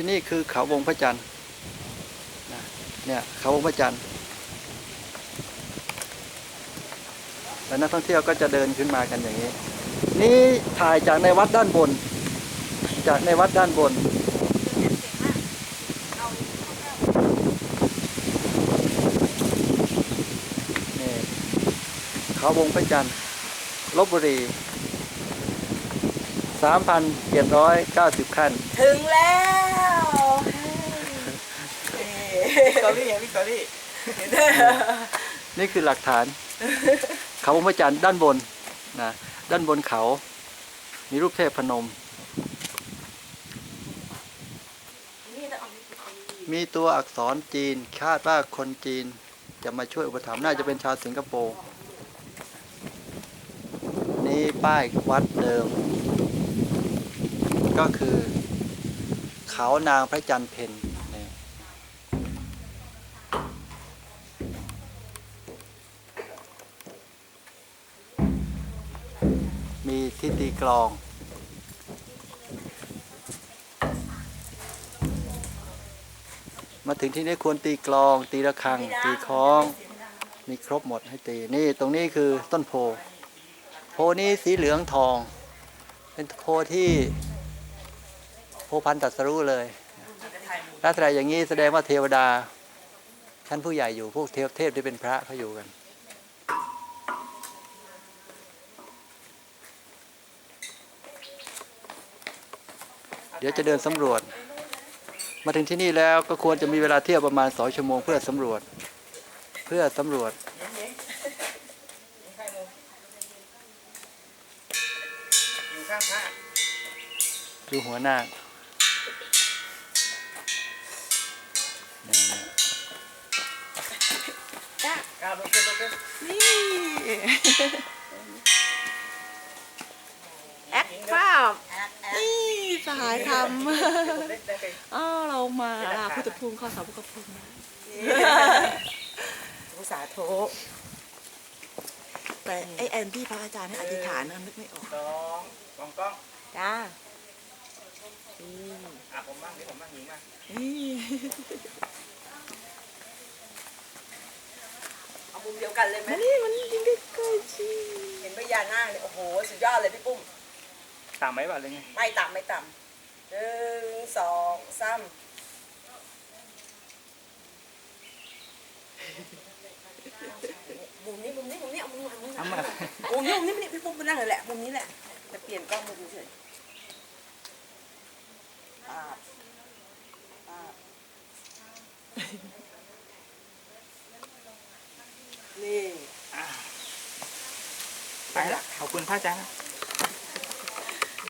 ที่นี่คือเขาวงพระจันทร์นะเนี่ยเขาวงพระจันทร์แล้วนักท่องเที่ยวก็จะเดินขึ้นมากันอย่างนี้ นี่ถ่ายจากในวัดด้านบน จากในวัดด้านบนนี่เขาวงพระจันทร์ลบบุรี3,790 ขั้น ถึงแล้ว เกาหลีไงพี่เกาหลีนี่คือหลักฐาน เขาวงพระจันทร์ด้านบนนะด้านบนเขา มีรูปเทพพนม มีตัวอักษรจีน คาดว่าคนจีนจะมาช่วยอุปถัมภ์น่าจะเป็นชาวสิงคโปร์นี่ป้ายวัดเดิม ก็คือ เขานางพระจันทร์เพนนี่ มีที่ตีกลอง มาถึงที่นี่ควรตีกลอง ตีระฆัง ตีคล้อง มีครบหมดให้ตี นี่ตรงนี้คือต้นโพ โพนี้สีเหลืองทอง เป็นโพที่โพพันตรัสรู้เลยลักษณะอย่างนี้แสดงว่าเทวดา ชั้นผู้ใหญ่อยู่พวกเทพเทพที่เป็นพระเขาอยู่กัน เดี๋ยวจะเดินสำรวจ มาถึงที่นี่แล้วก็ควรจะมีเวลาเที่ยวประมาณสองชั่วโมงเพื่อสำรวจ เพื่อสำรวจ อยู่ข้างพระดูหัวหน้าเนี่ยเนี่ยก้าวลงขึ้นลงขึ้นนี่ สหายทเล่นได้ไปำอ้าวเรามาลาพุทธภูมิข้อสาวพุทธภูมิอุตสาห์โทแต่ไอแอนที่พระอาจารย์ให้อธิษฐานนะนึกไม่ออกสองกล้องกล้องจ้าอะผมบ้างนี่ผมบ้างหญิงบ้างนี่เอามุมเดียวกันเลยไหมมานี่มันยิงใกล้ๆชิเห็นพญานาคเนี่ยโอ้โห สุดยอดเลยพี่ปุ้ม ตามไหมบ้างเลยไงไม่ต่ำไม่ต่ำหนึ่งสองสามมุมนี้มุมนี้มุมนี้เอามุมนี้มุมนี้ทำมามุมนี้มุมนี้มุมนี้พี่ปุ้มมานั่งเลยแหละมุมนี้แหละแต่เปลี่ยนกล้องมุมเฉยปาดปาดนี่ไปละขอบคุณพระอาจารย์นะ